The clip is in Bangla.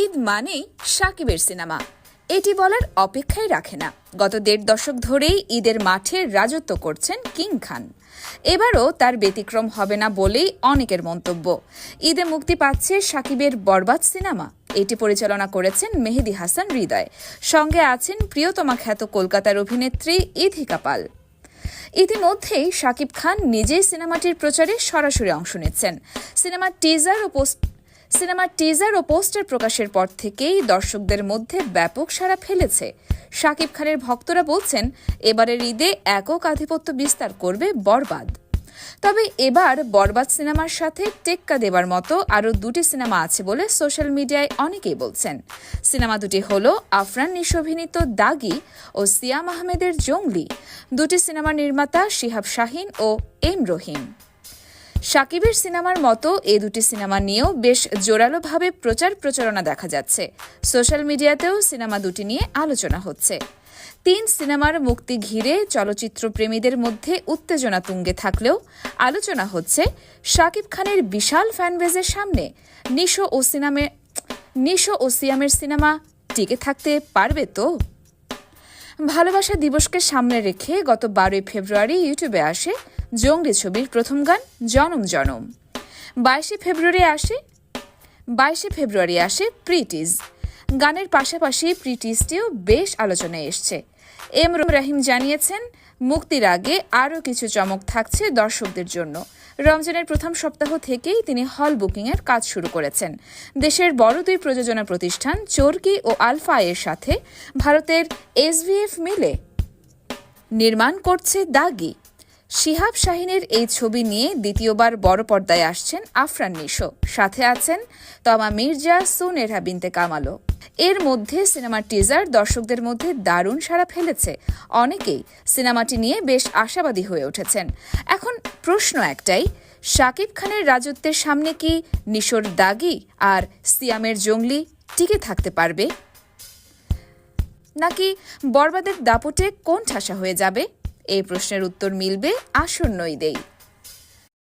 ঈদ মানেই সাকিবের সিনেমা। এটি বলার অপেক্ষাই রাখে না। গত দেড় দশক ধরেই ঈদের মাঠে রাজত্ব করছেন কিং খান। এবারও তার ব্যতিক্রম হবে না বলেই অনেকের মন্তব্য। ঈদে মুক্তি পাচ্ছে সাকিবের বরবাদ সিনেমা। এটি পরিচালনা করেছেন মেহেদি হাসান হৃদয়। সঙ্গে আছেন প্রিয়তমা খ্যাত কলকাতার অভিনেত্রী ইথিকা পাল। ইতিমধ্যেই শাকিব খান নিজেই সিনেমাটির প্রচারে সরাসরি অংশ নিচ্ছেন। সিনেমার টিজার ও পোস্ট সিনেমার টিজার ও পোস্টার প্রকাশের পর থেকেই দর্শকদের মধ্যে ব্যাপক সাড়া ফেলেছে। শাকিব খানের ভক্তরা বলছেন, এবারের ঈদে একক আধিপত্য বিস্তার করবে বরবাদ। তবে এবার বরবাদ সিনেমার সাথে টেক্কা দেবার মতো আরও দুটি সিনেমা আছে বলে সোশ্যাল মিডিয়ায় অনেকেই বলছেন। সিনেমা দুটি হল আফরান নিশভিনীত দাগি ও সিয়াম আহমেদের জঙ্গলি। দুটি সিনেমার নির্মাতা শিহাব শাহিন ও এম রহিম। সাকিবের সিনেমার মতো এ দুটি সিনেমা নিয়েও বেশ জোরালোভাবে প্রচার প্রচারণা দেখা যাচ্ছে। সোশ্যাল মিডিয়াতেও সিনেমা দুটি নিয়ে আলোচনা হচ্ছে। তিন সিনেমার মুক্তি ঘিরে চলচ্চিত্র প্রেমীদের মধ্যে উত্তেজনা তুঙ্গে থাকলেও আলোচনা হচ্ছে শাকিব খানের বিশাল ফ্যানবেজের সামনে। নিশো ও সিনেমে, নিশো ও সিয়ামের সিনেমা টিকে থাকতে পারবে তো? ভালোবাসা দিবসকে সামনে রেখে গত বারোই ফেব্রুয়ারি ইউটিউবে আসে জঙ্গলি ছবির প্রথম গান জনম জনম। বাইশে ফেব্রুয়ারি আসে, বাইশে ফেব্রুয়ারি আসে প্রিটিজ গানের পাশাপাশি প্রিটিজটিও বেশ আলোচনায় এসছে। এম রাহিম জানিয়েছেন, মুক্তির আগে আরও কিছু চমক থাকছে দর্শকদের জন্য। রমজানের প্রথম সপ্তাহ থেকেই তিনি হল বুকিংয়ের কাজ শুরু করেছেন। দেশের বড় দুই প্রযোজনা প্রতিষ্ঠান চরকি ও আলফা এর সাথে ভারতের এসভিএফ মিলে নির্মাণ করছে দাগি। শিহাব শাহিনের এই ছবি নিয়ে দ্বিতীয়বার বড় পর্দায় আসছেন আফরান নিশো সাথে আছেন তমা মির্জা সুনেরহা বিনতে কামালো এর মধ্যে সিনেমার টিজার দর্শকদের মধ্যে দারুণ সাড়া ফেলেছে। অনেকেই সিনেমাটি নিয়ে বেশ আশাবাদী হয়ে উঠেছেন। এখন প্রশ্ন একটাই, শাকিব খানের রাজত্বের সামনে কি নিশোর দাগি আর সিয়ামের জঙ্গলি টিকে থাকতে পারবে? নাকি বরবাদের দাপটে কোন ঠাসা হয়ে যাবে? এই প্রশ্নের উত্তর মিলবে আসন্ন ঈদেই।